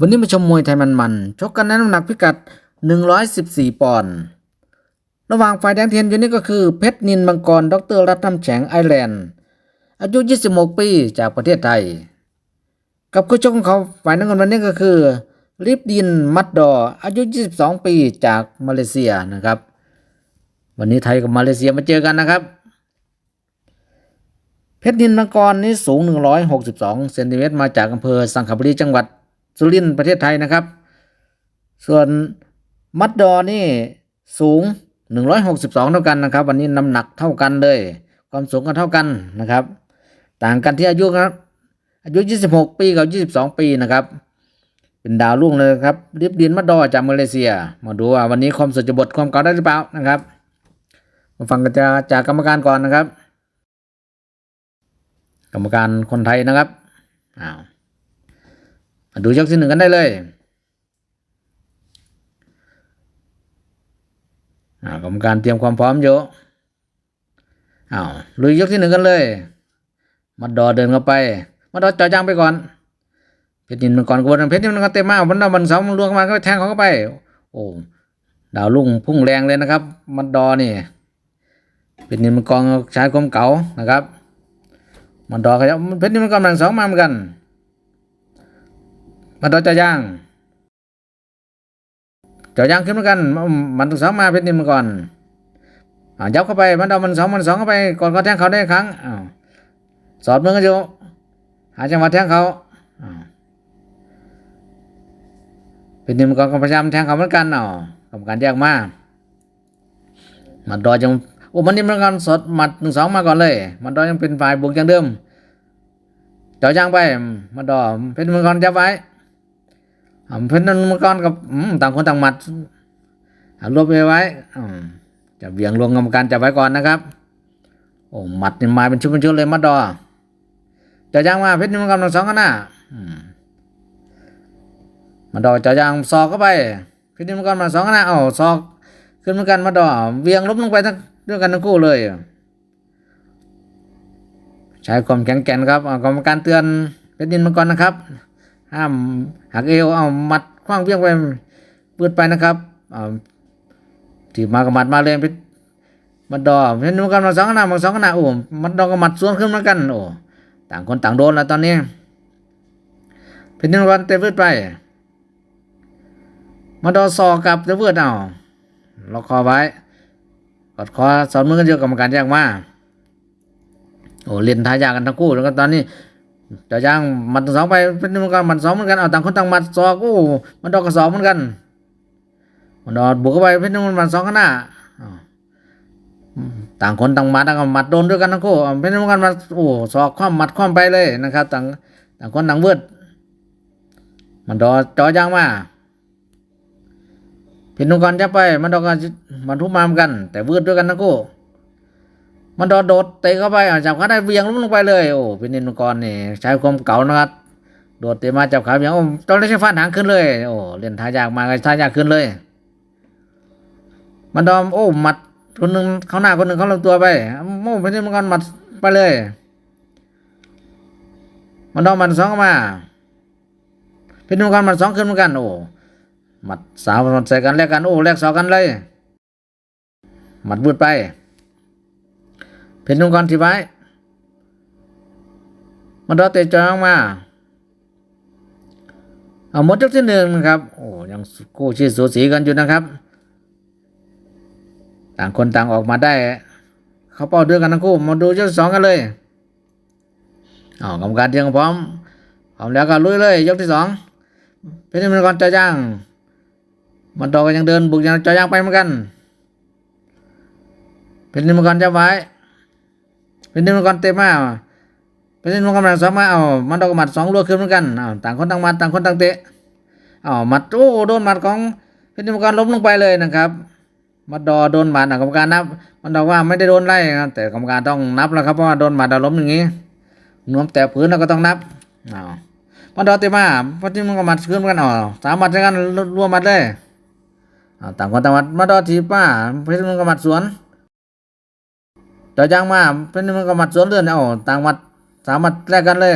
วันนี้มาชมมวยไทยมันๆชกกันในน้ำหนักพิกัด 114 ปอนด์ ระหว่างฝ่ายแดงเทียนอยู่นี่ก็คือเพชรนินมังกร ดรรัตน์น้ำแฉงไอร์แลนด์ อายุ 26 ปีจากประเทศไทย กับคู่ชกของเขาฝ่ายน้ำเงินวันนี้ก็คือลิฟดินมัดดอ อายุ 22 ปีจากมาเลเซียนะครับ วันนี้ไทยกับมาเลเซียมาเจอกันนะครับ เพชรนินมังกรนี่สูง 162 เซนติเมตรมาจากอำเภอสังขบุรีจังหวัด สุรินทร์ประเทศไทยนะครับ ส่วนมัดดอนี่สูง 162 เท่ากันนะครับ วันนี้น้ำหนักเท่ากันเลย ความสูงก็เท่ากันนะครับ ต่างกันที่อายุครับ อายุ 26 ปีกับ 22 ปีนะครับ เป็นดาวรุ่งเลยครับริบดินมัดดอจากมาเลเซีย มาดูว่าวันนี้ความสุดจะบทความเก่าได้หรือเปล่านะครับ มาฟังกันจากจากกรรมการก่อนนะครับ กรรมการคนไทยนะครับอ้าว ดูยกที่หนึ่งกันได้เลยกรรมการเตรียมความพร้อมอยู่อ้าวลุยยกที่หนึ่งกันเลยมัดอเดินเข้าไปมัดอจ่อจังไปก่อน เพชรนินมันก่อนกวนเพชรนินมันก็เต็มมากมันดามันสองมันลวงเข้ามาก็แทงเขาเข้าไป โอ้ดาวลุ่งพุ่งแรงเลยนะครับ มัดดอนี่ เพชรนินมันกองใช้ความเก่านะครับ มันดอกครับเพชรนี่มันกำลังสองมาเหมือนกัน มันดอกจะย่างจะย่างขึ้นเหมือนกัน มันต้องสองมาเพชรนี่มก่อนอ่ายับเข้าไปมันดอกมันสองมันสองเข้าไปก่อนเขาแทงเขาได้ครั้งอ้าวสอดมือกันอยู่หาจังหวะแทงเขาเพชรนี่มก่อนก็พยายามแทงเขาเหมือนกันเนาะกรรมการแยกมามันดอยจังโอ้มันนี่มันกันสดหมัดหนึ่งสองมาก่อนเลย มันดอยยังเป็นฝ่ายบุกย่างเดิมจ่อยางไปมันดอเพชรมังกรจับไว้ อ่าเพชรมังกรกับต่างคนต่างหมัดอ่ารวบไว้อืมจะเบี่ยงลวงกรรมการจับไว้ก่อนนะครับ โอ้หมัดนี่มาเป็นชุดเป็นชุดเลยมัดดอจ่อยางมาเพชรมังกรหนึ่งสองกันน้าอืมมันดอจ่อยางซอกเข้าไปเพชรมังกรมาสองกันน้าเอ้าซอกขึ้นเหมือนกันมาดอเวียงล้มลงไปทั้งด้วยกันทั้งคู่เลยใช้ความแข็งแกร่งครับกรรมการเตือนเพชรดินมาก่อนนะครับ ห้ามหักเอวเอามัดคว้างเวียงไปปืดไปนะครับเอาที่มากับมัดมาเลยเพชรมัดดอเพชรดินก่อนมาสองขนาดมาสองขนาดโอ้มัดดอกับมัดสวนขึ้นมือนกันโอ้ต่างคนต่างโดนแล้วตอนนี้เพชรดินมาก่อนเตะพืดไปมัดดอซอกกับเตะพืดเอาล็อกคอไว้กดคอสอนมือกันเยอะกรรมการแยกมาโอ้เล่นทายากันทั้งคู่แล้วก็ตอนนี้ จะย่างมันสองไปเป็นเหมือนกันมันสองเหมือนกันเอาต่างคนต่างมัดซอกโอ้มันดอกกระสอบเหมือนกันมันดอดบุกเข้าไปเป็นมันสองข้างหน้าต่างคนต่างมัดต่างมัดโดนด้วยกันทั้งคู่เป็นเหมือนกันมาโอ้ซอกคว่ำมัดคว่ำไปเลยนะครับ ต่างต่างคนต่างเวิร์ดมันดอจอยางมาพินุกรจะไป มันดอกกันมันทุบมามกัน แต่เวืดด้วยกันทั้งคู่ มันโดดโดดเตะเข้าไปจับขาได้เวียงล้มลงไปเลยโอ้พินินกรนี่ใช้ความเก่านะครับโดดเตะมาจับขาเวียงโอ้ตอนแรกใช้ฟาดหางขึ้นเลยโอ้เล่นท่ายากมากท่ายากขึ้นเลย มันดอมโอ้หมัดคนหนึ่งเข้าหน้าคนหนึ่งเข้าลำตัวไปโอ้พินินกรหมัดไปเลย มันดอมมันสองเข้ามาพินินกรมันสองขึ้นเหมือนกันโอ้หมัดสาวมันใส่กันแลกกันโอ้แลกสองกันเลยหมัดบืดไป เพชรนุ่งกรที่ไว้ มันรอเตะจอยออกมา เอาหมดยกที่หนึ่งนะครับ โอ้ยังกู้ชีสูสีกันอยู่นะครับ ต่างคนต่างออกมาได้ เขาเป้าด้วยกันทั้งคู่ มาดูยกที่สองกันเลยอ๋อกรรมการเตรียมพร้อมพร้อมแล้วก็ลุยเลย ยกที่สองเพชรนุ่งกรจะย่าง มันต่อกันยังเดินบุกยังจอยางไปเหมือนกัน เป็นนิมกรจะไว้ เป็นนิมกรเต็มมาเป็นนิมกรหลังสองมาเอามันดอกหมัดสองรัวขึ้นเหมือนกันเอาต่างคนต่างมัดต่างคนต่างเตะเอามัดโอ้โดนหมัดของเป็นนิมกรล้มลงไปเลยนะครับมัดดอโดนหมัดกรรมการนับ มันดอกว่าไม่ได้โดนไล่ครับแต่กรรมการต้องนับแล้วครับเพราะว่าโดนหมัดล้มอย่างนี้นวมแต่พื้นแล้วก็ต้องนับเอามันดอเต็มมาเพราะที่มันก็หมัดขึ้นเหมือนกันอ๋อสามหมัดด้วยกันรวมหมัดเลยอ่าต่างคนต่างมัดมาดอทีป้าเพชรมันก็มัดสวน จอยางมาเพชรมันก็มัดสวนเลื่อนเอาต่างมัดสามมัดแลกกันเลย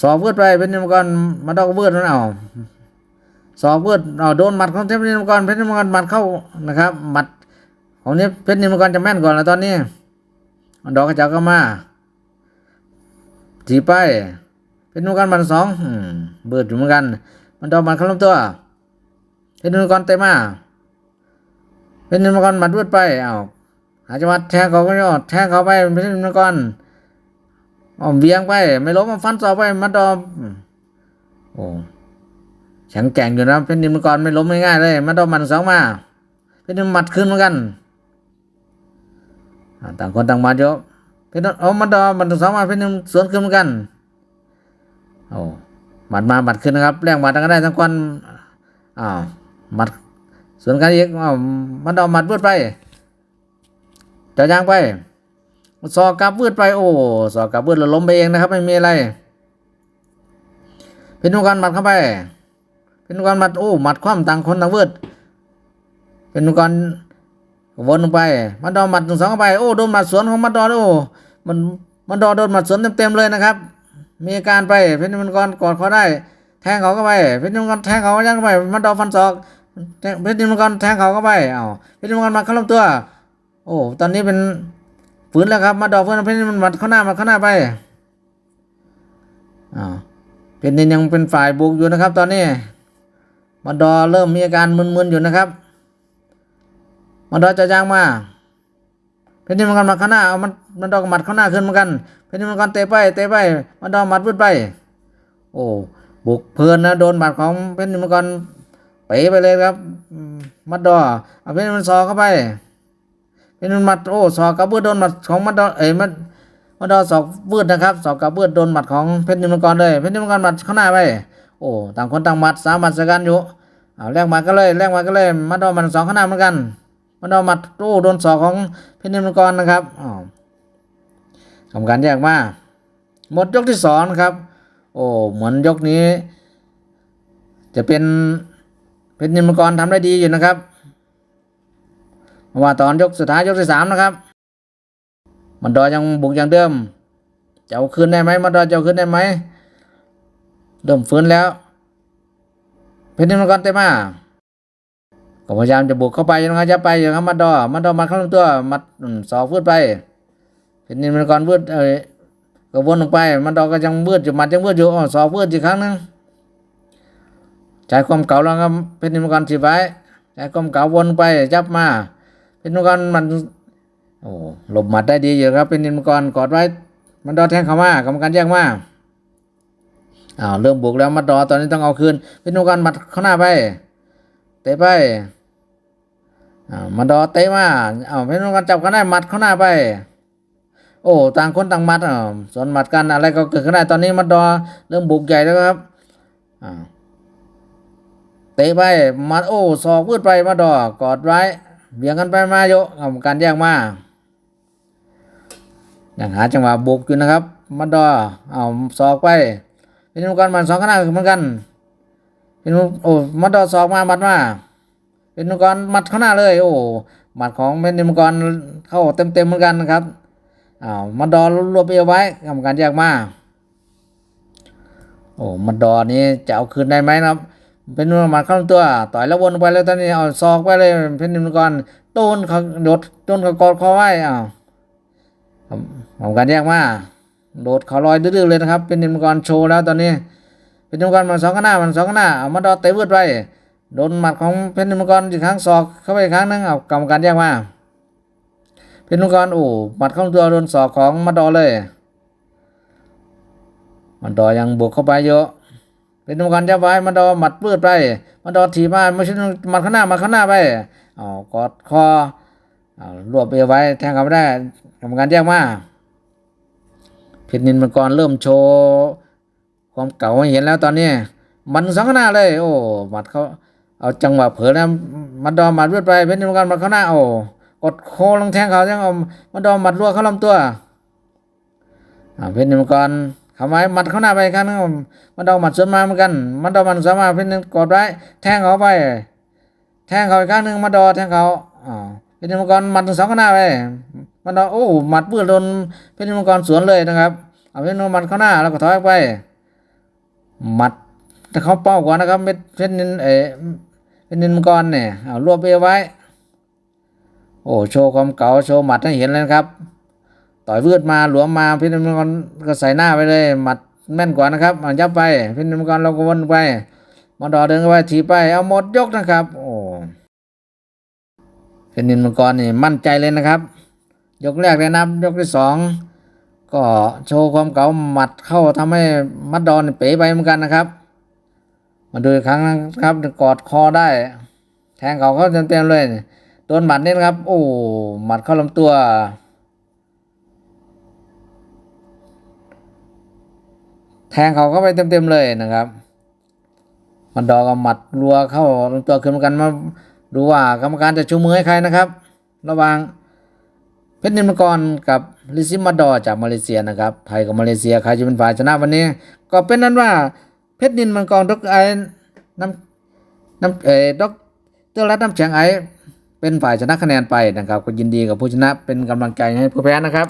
สอบเวืดไปเป็นนิมกรมาดอกเวืดนั่นเอาสอบเวืดเอาโดนหมัดของเทพนิมกรเพชรนิมกรหมัดเข้านะครับหมัดของนี้เพชรนิมกรจะแม่นก่อนแล้วตอนนี้ดอกกระจาก็มาจีไปเพชรนิมกรหมัดสองเบิดอยู่เหมือนกัน มันดอกหมัดเข้าลำตัวเพชรนิมกรเตะมาเพชรนิมกรหมัดเวืดไปเอา หาจังหวัดแทงเขาก็ยอดแทงเขาไปเพชรนิมกรอ๋อเวียงไป ไม่ล้มมันฟันศอไปมันดอมโอ้แข็งแกร่งอยู่นะเป็นนิมกรไม่ล้มง่ายๆเลยมันดอมมันสองมาเป็นนิมมัดขึ้นเหมือนกันต่างคนต่างมาเยอะเป็นโอ้มันดอมมันสองมาเป็นนิมสวนขึ้นเหมือนกันโอ้หมัดมาหมัดขึ้นนะครับแรงหมัดทั้งกันได้ทั้งคนอ้าวหมัดสวนกันอีกอ้าวมันดอมหมัดบืดไป จะย่างไปสอกกลับวืดไปโอ้สอกกลับวืดแล้วล้มไปเองนะครับ ไม่มีอะไรเพชรนุกันหมัดเข้าไปเพชรนุกันหมัดโอ้หมัดคว่ำต่างคนต่างวืดเพชรนุกันวนลงไปมันดอหมัดหนึ่งสองเข้าไปโอ้โดนหมัดสวนของมันดอโอ้มันมันดอโดนหมัดสวนเต็มๆเลยนะครับ มีอาการไปเพชรนุกันกอดเขาได้ แทงเขาเข้าไปเพชรนุกันแทงเขายันเข้าไปมันดอฟันศอกเพชรนุกันแทงเขาเข้าไปอ้าเพชรนุกันมาเข้าลำตัว โอ้ ตอนนี้เป็นฝืนแล้วครับ มาดอกเพื่อนเพชรมันมัดเข้าหน้ามาเข้าหน้าไปอ่าเป็นนินยังเป็นฝ่ายบุกอยู่นะครับ ตอนนี้ มาดอเริ่มมีอาการมึนๆอยู่นะครับ มาดอจะย่างมาเพชรนิมันกันมาข้างหน้าเอามันมันดอกหมัดเข้าหน้าขึ้นเหมือนกันเพชรนิมันกันเตะไปเตะไป มาดอหมัดวืดไป โอ้บุกเพลินนะโดนหมัดของเพชรนิมันกันไปไปเลยครับมมัดอเอาเพชรนิมันซอเข้าไป เป็นหมัดโอ้ศอกกระเบื้อโดนหมัดของมัดเอ้ยมันมัดดอศอกวืดนะครับศอกกระเบื้อโดนหมัดของเพชรนิมกรเลยเพชรนิมกรหมัดข้างหน้าไปโอ้ต่างคนต่างหมัดสามหมัดสกันอยู่เอาแลกหมัดก็เลยแลกหมัดก็เลยมัดโดอหมัดสองข้างหน้าเหมือนกันมัดโดอหมัดโอ้โดนศอกของเพชรนิมกรนะครับอ้าวทำการแยกมาหมดยกที่สองครับ โอ้เหมือนยกนี้ จะเป็นเพชรนิมกรทำได้ดีอยู่นะครับ ราะว่าตอนยกสุดท้ายยกที่สามนะครับ มันดอยังบุกอย่างเดิมจะเอาคืนได้ไหมมันดอจะเอาคืนได้ไหมเริ่มฟื้นแล้ว เพชรนิมกรเตะมาก็พยายามจะบุกเข้าไปนะครับจะไปอย่างครับมันดอมันดอมาเข้าลำตัวมัดสอกฟืดไปเพชรนิมกรวืดเอ้ยก็วนลงไปมันดอก็ยังวืดอยู่มัดยังวืดอยู่อ๋อสอกวืดอีกครั้งนึงใจความเก่าแล้วครับเพชรนิมกรจีบไว้ใจความเก่าวนไปจับมา เป็นมังกรมันโอ้หลบหมัดได้ดีอยู่ครับ เป็นมังกรกอดไว้ มันดอแทงเข้ามากรรมการแยกมาอ้าวเริ่มบุกแล้วมาดอตอนนี้ต้องเอาคืน เป็นมังกรหมัดเข้าหน้าไปเตะไปอ้าวมาดอเตะมาอ้าวเป็นมังกรจับเข้าได้หมัดเข้าหน้าไป โอ้ต่างคนต่างมัดอ้าสวนหมัดกันอะไรก็เกิดขึ้นได้ตอนนี้มาดอเริ่มบุกใหญ่แล้วครับอ้าวเตะไปมัดโอ้ศอกวืดไปมาดอกอดไว้ เบี่ยงกันไปมาโยเอาการแยกมาอย่างหาจังหวะบุกอยู่นะครับ มันดอเอาศอกไปเป็นมังกรมันสองขนาดเหมือนกัน เป็นโอ้มันดอศอกมามัดมาเป็นมังกรมัดข้างหน้าเลย โอ้หมัดของเป็นมังกรเข้าเต็มเต็มๆเหมือนกันนะครับอ้าวมันดอรวบเอวไว้ทำการแยกมาโอ้มันดอนี้จะเอาคืนได้ไหมนะครับ เป็นหมัดเข้าลำตัว ต่อยแล้ววนไปแล้วตอนนี้เอาศอกไปเลยเป็นนิมกรโดนเขาโดดโดนเขากอดคอไว้อ้าวทำการแยกมาโดดเขาลอยดื้อเลยนะครับ เป็นนิมกรโชว์แล้วตอนนี้ เป็นนิมกรมันสองข้างหน้ามันสองข้างหน้าเอามาดอเตะวืดไปโดนหมัดของเป็นนิมกรอีกครั้งศอกเข้าไปอีกครั้งนึงเอากรรมการแยกมาเป็นนิมกรโอ้หมัดเข้าลำตัวโดนศอกของมาดอเลยมันดอยังบุกเข้าไปเยอะ เป็นกรรมการจับไว้มันดอหมัดปืดไป มันดอถีบมาไม่ใช่มัดข้างหน้าหมาข้างหน้าไปเอากอดคอรวบเอวไว้แทงเขาไม่ได้กรรมการแยกมาเพชรนินมังกรเริ่มโชว์ความเก่าให้เห็นแล้วตอนนี้ มันสองข้างหน้าเลย โอ้หมัดเขาเอาจังหวะเผลอแล้วมันดอหมัดปืดไปเพชรนินมังกรมัดข้างหน้าโอ้กดโคลงแทงเขายังเอามันดอหมัดรัวเขาลำตัวเพชรนินมังกร ทำไมมัดเข้าหน้าไปกครั้งนึงมันดอกหมัดสวนมาเหมือนกัน มันดอกมันสามาเป็นกดไว้ แทงเขาไป แทงเขาอีกครั้งหนึ่งมาดอแทงเขาอ่าเป็นมังกรหมัดสองข้างหน้าไปมันดอโอ้หมัดปื้ดโดนเป็นมังกรสวนเลยนะครับ เอาเป็นมังกรเข้าหน้าแล้วก็ถอยอไปหมัดถ้าเขาเป้าก่อนนะครับเม็ดเพชรนินเออเพชรนินมังกรเนี่ยเอารวบเอไว้ โอ้โชว์ความเก่าโชว์หมัดให้เห็นเลยครับ ต่อยวืดมาหลวมมาเพชรนินมังกรก็ใส่หน้าไปเลยหมัดแม่นกว่านะครับเอายับไปเพชรนินมังกรเราก็วนไปมาดอเดินเข้าไปถีบไปเอาหมดยกนะครับ โอ้เพชรนินมังกรนี่มั่นใจเลยนะครับ ยกแรกเลยนับ ยกที่สองก็โชว์ความเก่าหมัดเข้าทำให้มัดดอนเป๋ไปเหมือนกันนะครับ มาดูอีกครั้งนะครับกอดคอได้ แทงเขาเข้าเต็มๆเลยโดนหมัดนี่นะครับ โอ้หมัดเข้าลำตัว ทงเขาเข้าไปเต็มๆเลยนะครับมันดอกกับหมัดรัวเข้าลำตัวขึ้นเหมือนกันมาดูว่ากรรมการจะชูมือให้ใครนะครับ ระหว่างเพชรนิมกรกับลิซิมาดอจากมาเลเซียนะครับไทยกับมาเลเซียใครจะเป็นฝ่ายชนะวันนี้ ก็เป็นนั้นว่าเพชรนินมังกรดอกไอ้น้ำน้ำเอ่อดอกเตอร์รัตน้ำแข็งไอเป็นฝ่ายชนะคะแนนไปนะครับ ก็ยินดีกับผู้ชนะเป็นกำลังใจให้ผู้แพ้นะครับ